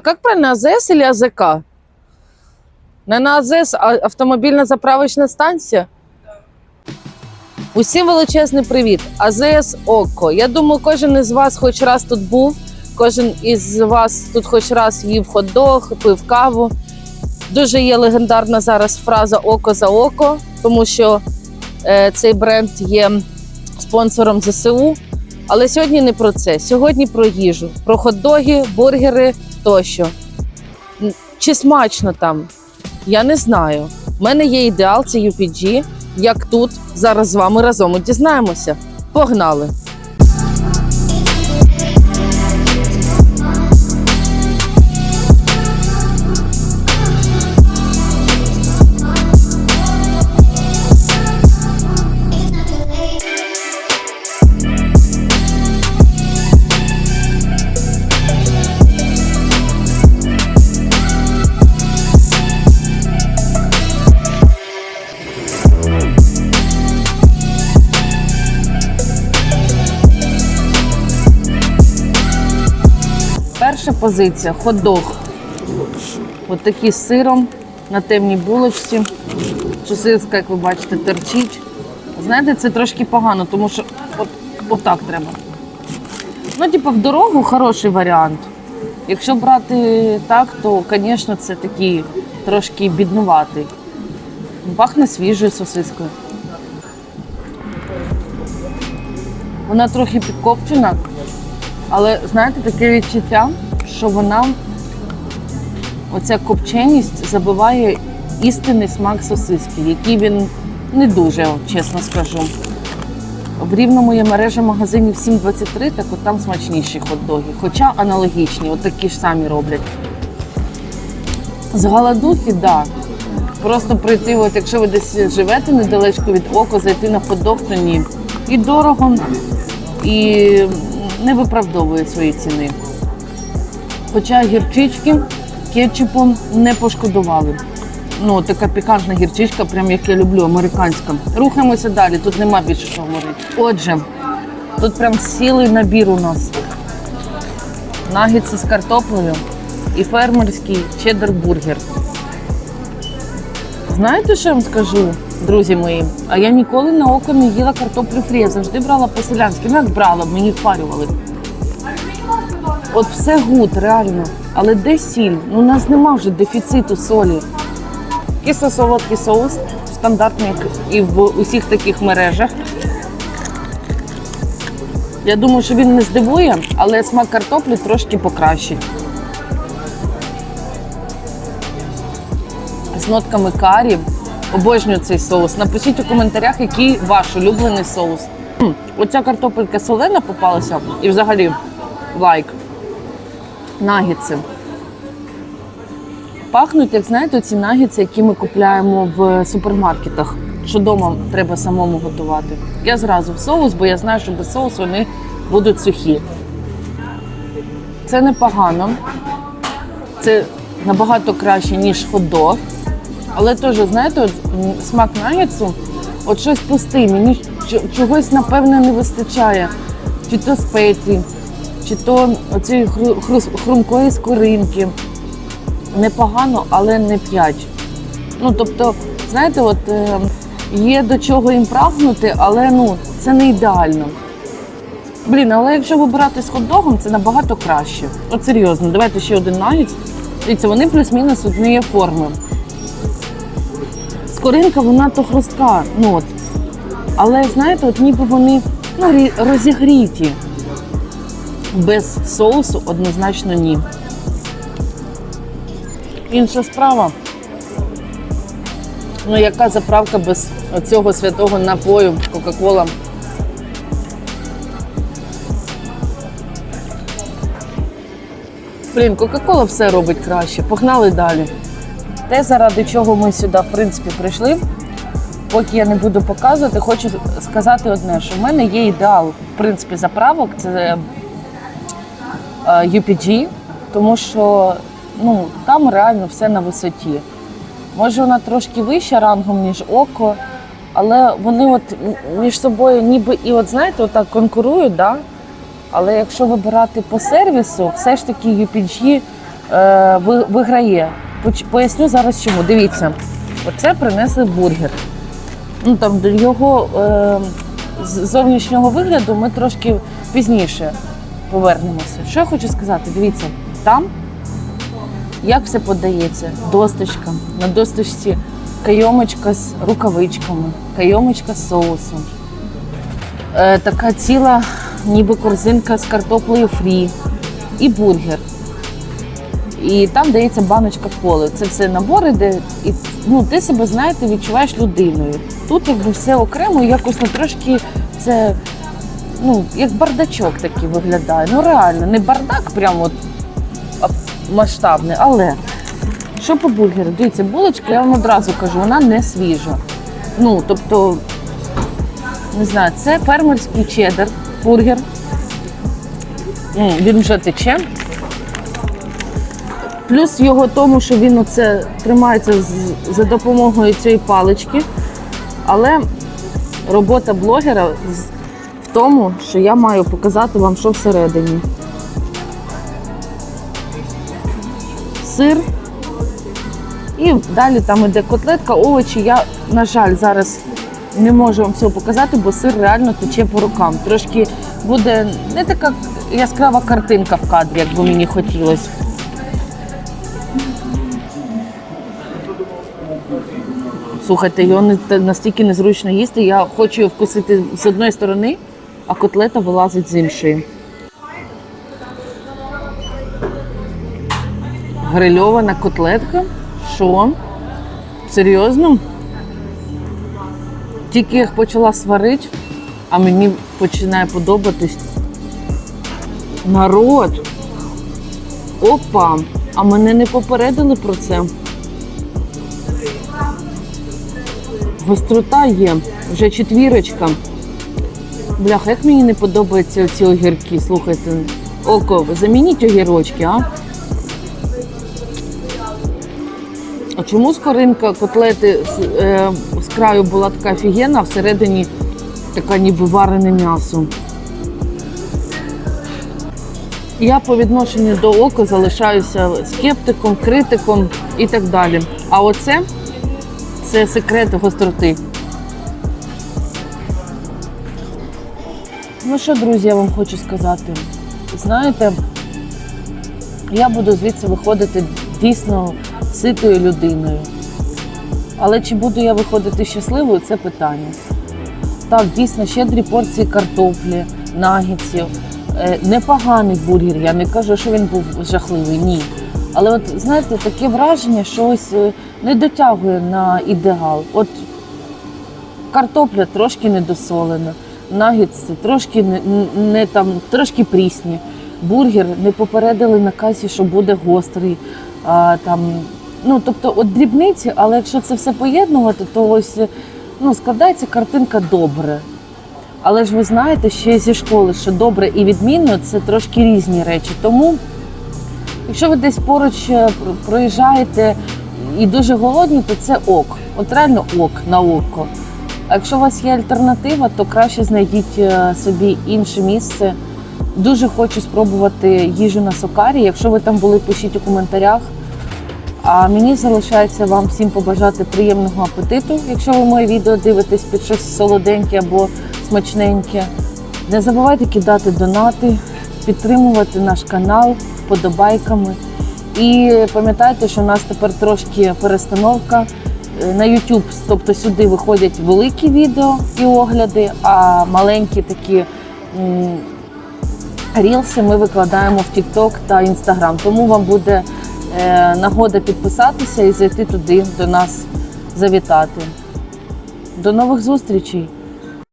А как правильно, АЗС или АЗК? Наверное, АЗС а- автомобільна заправочна станція? Усім величезний привіт. АЗС ОКО. Я думаю, кожен із вас хоч раз тут був, кожен із вас тут хоч раз їв хот-дог, пив каву. Дуже є легендарна зараз фраза Око за око, тому що е, цей бренд є спонсором ЗСУ. Але сьогодні не про це. Сьогодні про їжу, про хот-доги, бургери тощо. Чи смачно там? Я не знаю. У мене є ідеал, це UPG. Як тут зараз з вами разом дізнаємося. Погнали! Перша позиція хот-дог. От такий з сиром на темній булочці. Сосиска, як ви бачите, терчить. Знаєте, це трошки погано, тому що от, отак треба. Ну, типу, в дорогу хороший варіант. Якщо брати так, то, звісно, це такий трошки біднуватий. Пахне свіжою сосискою. Вона трохи підкопчена, але знаєте, таке відчуття, що вона, оця копченість забиває істинний смак сосиски, який він не дуже, чесно скажу. В рівному є мережа магазинів 723, так от там смачніші хот-доги. Хоча аналогічні, от такі ж самі роблять. З голодухи, так. Да. Просто прийти, от якщо ви десь живете недалечко від ока, зайти на хот-дог, то ні. І дорого, і не виправдовує свої ціни. Хоча гірчички кетчупом не пошкодували. Ну, така пікантна гірчичка, прям як я люблю, американська. Рухаємося далі, тут нема більше що говорити. Отже, тут прям цілий набір у нас. Нагетси з картоплею і фермерський чеддер-бургер. Знаєте, що я вам скажу, друзі мої? А я ніколи на око не їла картоплю фрі, я завжди брала по-селянськи. Ну, як брала, мені впарювали. От все гуд, реально. Але де сіль? Ну, у нас нема вже дефіциту солі. Кисло-солодкий соус, стандартний, і в усіх таких мережах. Я думаю, що він не здивує, але смак картоплі трошки покращить. З нотками карі. Обожнюю цей соус. Напишіть у коментарях, який ваш улюблений соус. Оця картопелька солена попалася і взагалі лайк. Нагітси. Пахнуть, як знаєте, ці нагітси, які ми купляємо в супермаркетах, що вдома треба самому готувати. Я зразу в соус, бо я знаю, що без соусу вони будуть сухі. Це непогано. Це набагато краще, ніж хот-дог. Але теж, знаєте, от, смак нагетсу, от щось пусте, мені чогось, напевне, не вистачає. Чи то спеції, чи то хрус- хрумкої скоринки. Непогано, але не п'ять. Ну, тобто, знаєте, от е, є до чого їм прагнути, але ну, це не ідеально. Блін, але якщо вибирати з хот-догом, це набагато краще. От серйозно, давайте ще один нагетс. Дивіться, вони плюс-мінус однієї форми. Скоринка, вона то хрустка. Ну, от. Але знаєте, от ніби вони ну, розігріті. Без соусу однозначно ні. Інша справа. Ну, яка заправка без цього святого напою Кока-Кола? Блін, Кока-Кола все робить краще. Погнали далі. Те, заради чого ми сюди, в принципі, прийшли, поки я не буду показувати, хочу сказати одне, що в мене є ідеал, в принципі, заправок. Це UPG, тому що ну, там реально все на висоті. Може, вона трошки вища рангом, ніж око, але вони от між собою ніби і от знаєте, отак конкурують, да? але якщо вибирати по сервісу, все ж таки UPG е, виграє. Поясню зараз чому. Дивіться, оце принесли бургер. Ну там його е, зовнішнього вигляду ми трошки пізніше повернемося. Що я хочу сказати? Дивіться, там як все подається? Досточка. На досточці кайомочка з рукавичками, кайомочка з соусом. Е, така ціла, ніби корзинка з картоплею фрі і бургер. І там дається баночка коли. Це все набори, де і, ну, ти себе, знаєте, відчуваєш людиною. Тут якби все окремо, якось ну, трошки це ну, як бардачок такий виглядає. Ну реально, не бардак, прямо от масштабний, але що по бургеру? Дивіться, булочка, я вам одразу кажу, вона не свіжа. Ну, тобто, не знаю, це фермерський чеддер, бургер. Він вже тече. Плюс його тому, що він оце тримається за допомогою цієї палички. Але робота блогера тому, що я маю показати вам, що всередині. Сир. І далі там іде котлетка, овочі. Я, на жаль, зараз не можу вам всього показати, бо сир реально тече по рукам. Трошки буде не така яскрава картинка в кадрі, як би мені хотілося. Слухайте, його настільки незручно їсти. Я хочу вкусити з одної сторони, а котлета вилазить з іншої. Грильована котлетка. Що? Серйозно? Тільки їх почала сварити, а мені починає подобатись. Народ. Опа! А мене не попередили про це. Гострота є, вже четвірочка. Бляха, як мені не подобаються ці огірки, слухайте. Око, замініть огірочки, а? А чому скоринка котлети з, е, з краю була така офігенна, а всередині така ніби варене м'ясо? Я по відношенню до ока залишаюся скептиком, критиком і так далі. А оце це секрет гостроти. Ну що, друзі, я вам хочу сказати. Знаєте, я буду звідси виходити дійсно ситою людиною. Але чи буду я виходити щасливою, це питання. Так, дійсно, щедрі порції картоплі, нагідців. Е, Непоганий бургер, я не кажу, що він був жахливий, ні. Але от знаєте, таке враження, що ось е, не дотягує на ідеал. От картопля трошки недосолена, нагідці трошки не, не там, трошки прісні. Бургер не попередили на касі, що буде гострий. А, там, ну, тобто, от дрібниці, але якщо це все поєднувати, то ось ну, складається картинка добре. Але ж ви знаєте ще зі школи, що добре і відмінно це трошки різні речі. Тому, якщо ви десь поруч е, проїжджаєте і дуже голодні, то це ок. От реально ок на око. А якщо у вас є альтернатива, то краще знайдіть е, собі інше місце. Дуже хочу спробувати їжу на Сокарі. Якщо ви там були, пишіть у коментарях. А мені залишається вам всім побажати приємного апетиту, якщо ви моє відео дивитесь під щось солоденьке або смачненьке. Не забувайте кидати донати, підтримувати наш канал вподобайками. І пам'ятайте, що у нас тепер трошки перестановка. На YouTube, тобто сюди виходять великі відео і огляди, а маленькі такі рілси ми викладаємо в TikTok та Instagram. Тому вам буде е, нагода підписатися і зайти туди до нас завітати. До нових зустрічей!